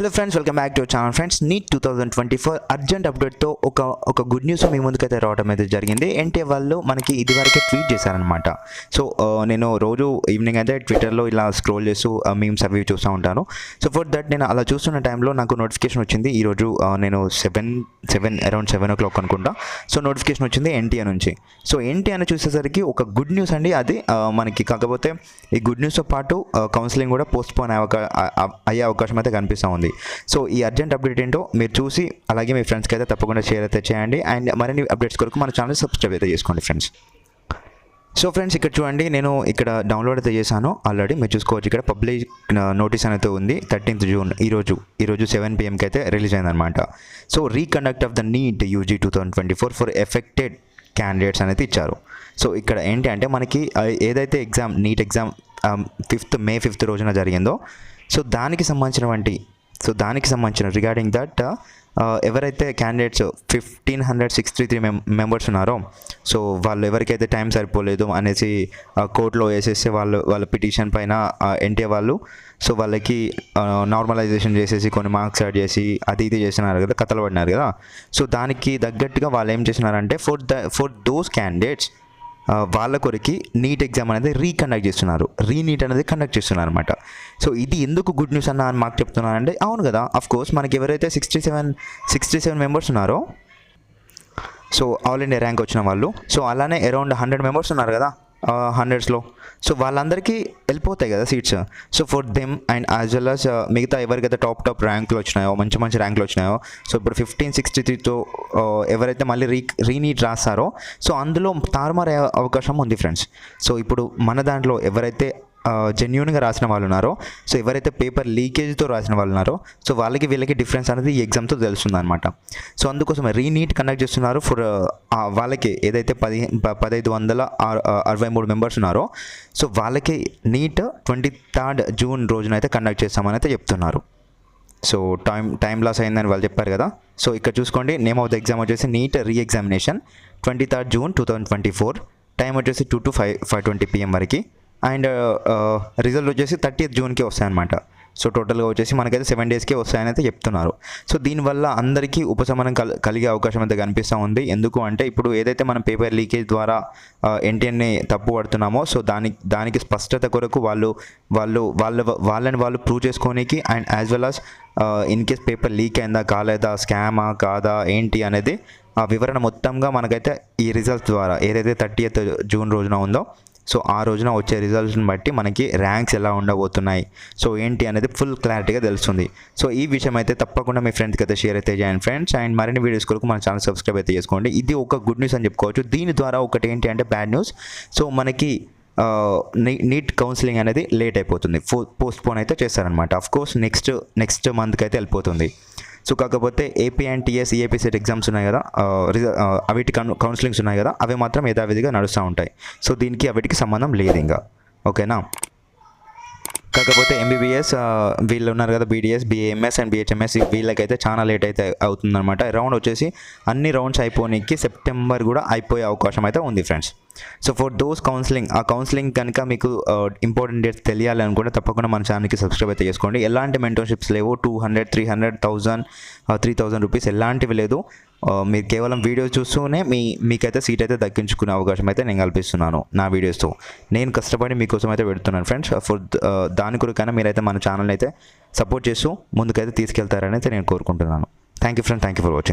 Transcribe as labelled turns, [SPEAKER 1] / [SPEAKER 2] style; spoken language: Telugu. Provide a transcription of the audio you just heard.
[SPEAKER 1] Hello friends welcome back to channel. Friends NEET two thousand twenty four urgent అప్డేట్తో ఒక ఒక గుడ్ న్యూస్ మీ ముందుకైతే రావడం అయితే జరిగింది. అంటే వాళ్ళు మనకి ఇదివరకే ట్వీట్ చేశారనమాట సో నేను రోజు ఈవినింగ్ అయితే ట్విట్టర్లో ఇలా స్క్రోల్ చేస్తూ మీమ్స్ అవి చూస్తూ ఉంటాను. సో ఫర్ దట్ నేను అలా చూస్తున్న టైంలో నాకు నోటిఫికేషన్ వచ్చింది. ఈరోజు నేను seven seven around seven o'clock అనుకుంటా. సో నోటిఫికేషన్ వచ్చింది ఎన్టీఆర్ నుంచి. సో ఎన్టీఆర్ చూసేసరికి ఒక గుడ్ న్యూస్ అండి అది. మనకి కాకపోతే ఈ గుడ్ న్యూస్తో పాటు కౌన్సిలింగ్ కూడా పోస్ట్ పోన్ అయ్యే అవకాశం అయితే కనిపిస్తూ ఉంది. సో ఈ అర్జెంట్ అప్డేట్ ఏంటో మీరు చూసి అలాగే మీ ఫ్రెండ్స్కి అయితే తప్పకుండా షేర్ అయితే చేయండి. అండ్ మరిన్ని అప్డేట్స్ కొరకు మన ఛానల్ సబ్స్క్రైబ్ అయితే చేసుకోండి ఫ్రెండ్స్ సో ఫ్రెండ్స్ ఇక్కడ చూడండి నేను ఇక్కడ డౌన్లోడ్ అయితే చేశాను. ఆల్రెడీ మీరు చూసుకోవచ్చు ఇక్కడ పబ్లిక్ నోటీస్ అనేది ఉంది. థర్టీన్త్ జూన్ ఈరోజు ఈరోజు సెవెన్ పిఎంకి అయితే రిలీజ్ అయిందనమాట so reconduct of the NEET UG two thousand twenty four for affected candidates అనేది ఇచ్చారు. సో ఇక్కడ ఏంటి అంటే మనకి ఏదైతే exam NEET exam fifth May fifth రోజున జరిగిందో సో దానికి సంబంధించినటువంటి సో దానికి సంబంధించిన రిగార్డింగ్ దట్ uh, ఎవరైతే candidates fifteen hundred six three three members ఉన్నారో సో వాళ్ళు ఎవరికైతే టైం సరిపోలేదు అనేసి uh, కోర్టులో వేసేస్తే వాళ్ళు వాళ్ళ పిటిషన్ పైన uh, ఎన్టీఏ వాళ్ళు సో వాళ్ళకి నార్మలైజేషన్ చేసేసి కొన్ని మార్క్స్ యాడ్ చేసి అది ఇది చేసినారు కదా కథలు పడినారు కదా. సో దానికి తగ్గట్టుగా వాళ్ళు ఏం చేసినారంటే for the for those candidates వాళ్ళ కొరికి నీట్ ఎగ్జామ్ అనేది రీకండక్ట్ చేస్తున్నారు. రీనీట్ అనేది కండక్ట్ చేస్తున్నారు అనమాట సో ఇది ఎందుకు గుడ్ న్యూస్ అన్న అని మాకు చెప్తున్నానంటే అవును కదా అఫ్ కోర్స్ మనకి ఎవరైతే sixty seven sixty seven members ఉన్నారో సో ఆల్ ఇండియా ర్యాంక్ వచ్చిన వాళ్ళు సో అలానే అరౌండ్ హండ్రెడ్ మెంబర్స్ ఉన్నారు కదా. హండ్రెడ్స్లో సో వాళ్ళందరికీ వెళ్ళిపోతాయి కదా seats so for them and as well as మిగతా ఎవరికైతే టాప్ టాప్ ర్యాంకులు వచ్చినాయో మంచి మంచి ర్యాంకులు వచ్చినాయో సో ఇప్పుడు ఫిఫ్టీన్ సిక్స్టీ త్రీతో ఎవరైతే మళ్ళీ రీ రీనీట్ రాస్తారో సో అందులో తారుమారే అవకాశం ఉంది ఫ్రెండ్స్ సో ఇప్పుడు మన దాంట్లో ఎవరైతే జెన్యున్గా రాసిన వాళ్ళు ఉన్నారో సో ఎవరైతే పేపర్ లీకేజ్తో రాసిన వాళ్ళు ఉన్నారో సో వాళ్ళకి వీళ్ళకి డిఫరెన్స్ అనేది ఈ ఎగ్జామ్తో తెలుస్తుంది అనమాట సో అందుకోసం రీనీట్ కండక్ట్ చేస్తున్నారు ఫర్ వాళ్ళకి ఏదైతే పది పదహైదు వందల అరవై మూడు మెంబర్స్ ఉన్నారో సో వాళ్ళకి నీట్ ట్వంటీ థర్డ్ జూన్ రోజున అయితే కండక్ట్ చేస్తామని అయితే చెప్తున్నారు. సో టైం టైం లాస్ అయిందని వాళ్ళు చెప్పారు కదా. సో ఇక్కడ చూసుకోండి నేమ్ ఆఫ్ ద ఎగ్జామ్ వచ్చేసి NEET reexamination twenty third June two thousand twenty four time వచ్చేసి two to five five twenty PM వరకు. అండ్ రిజల్ట్ వచ్చేసి థర్టీత్ జూన్కి వస్తాయన్నమాట. సో టోటల్గా వచ్చేసి మనకైతే సెవెన్ డేస్కే వస్తాయని అయితే చెప్తున్నారు. సో దీనివల్ల అందరికీ ఉపశమనం కల్ కలిగే అవకాశం అయితే కనిపిస్తూ ఉంది. ఎందుకు అంటే ఇప్పుడు ఏదైతే మనం పేపర్ లీకేజ్ ద్వారా ఎన్టీఎన్ని తప్పు పడుతున్నామో సో దానికి దానికి స్పష్టత కొరకు వాళ్ళు వాళ్ళు వాళ్ళ వాళ్ళని వాళ్ళు prove చేసుకోనికి and as well as in case paper leak అయిందా కాలేదా స్కామా కాదా ఏంటి అనేది ఆ వివరణ మొత్తంగా మనకైతే ఈ రిజల్ట్స్ ద్వారా ఏదైతే థర్టీ జూన్ రోజున ఉందో సో ఆ రోజున వచ్చే రిజల్ట్స్ని బట్టి మనకి ర్యాంక్స్ ఎలా ఉండబోతున్నాయి. సో ఏంటి అనేది ఫుల్ క్లారిటీగా తెలుస్తుంది. సో ఈ విషయం అయితే తప్పకుండా మీ ఫ్రెండ్స్కి అయితే షేర్ అయితే చేయండి ఫ్రెండ్స్ అండ్ మరిన్ని వీడియోస్ కొరకు మన ఛానల్ సబ్స్క్రైబ్ అయితే చేసుకోండి. ఇది ఒక గుడ్ న్యూస్ అని చెప్పుకోవచ్చు. దీని ద్వారా ఒకటి ఏంటి అంటే బ్యాడ్ న్యూస్ సో మనకి నీట్ కౌన్సిలింగ్ అనేది లేట్ అయిపోతుంది. పోస్ట్ పోన్ అయితే చేస్తారనమాట అఫ్ కోర్స్ నెక్స్ట్ నెక్స్ట్ మంత్కి అయితే వెళ్ళిపోతుంది. సో కాకపోతే AP and TS EAPCET exams ఉన్నాయి కదా రిజ- అవిటి కౌన్సిలింగ్స్ ఉన్నాయి కదా అవి మాత్రం యథావిధిగా నడుస్తూ ఉంటాయి. సో దీనికి అవిటికి సంబంధం లేదు ఇంకా. ఓకేనా? కాకపోతే ఎంబీబీఎస్ వీళ్ళు ఉన్నారు కదా బీడీఎస్ బీఏఎంఎస్ అండ్ బీహెచ్ఎంఎస్ వీళ్ళకైతే చాలా లేట్ అయితే అవుతుందన్నమాట. రౌండ్ వచ్చేసి అన్ని రౌండ్స్ అయిపోనీకి సెప్టెంబర్ కూడా అయిపోయే అవకాశం అయితే ఉంది friends so for those counselling ఆ కౌన్సిలింగ్ కనుక మీకు ఇంపార్టెంట్ డేట్స్ తెలియాలి అనుకుంటే తప్పకుండా మన ఛానల్కి సబ్స్క్రైబ్ అయితే చేసుకోండి. ఎలాంటి మెంటర్షిప్స్ లేవు. Two hundred three hundred thousand three thousand rupees ఎలాంటివి లేదు. మీరు కేవలం వీడియోస్ చూస్తూనే మీ మీకైతే సీట్ అయితే దక్కించుకునే అవకాశం అయితే నేను కల్పిస్తున్నాను నా వీడియోస్తో నేను కష్టపడి మీకోసం అయితే పెడుతున్నాను ఫ్రెండ్స్ ఫర్ దాని కొరకైనా మీరైతే మన ఛానల్ అయితే సపోర్ట్ చేస్తూ ముందుకైతే తీసుకెళ్తారని అయితే నేను కోరుకుంటున్నాను. Thank you friend thank you for watching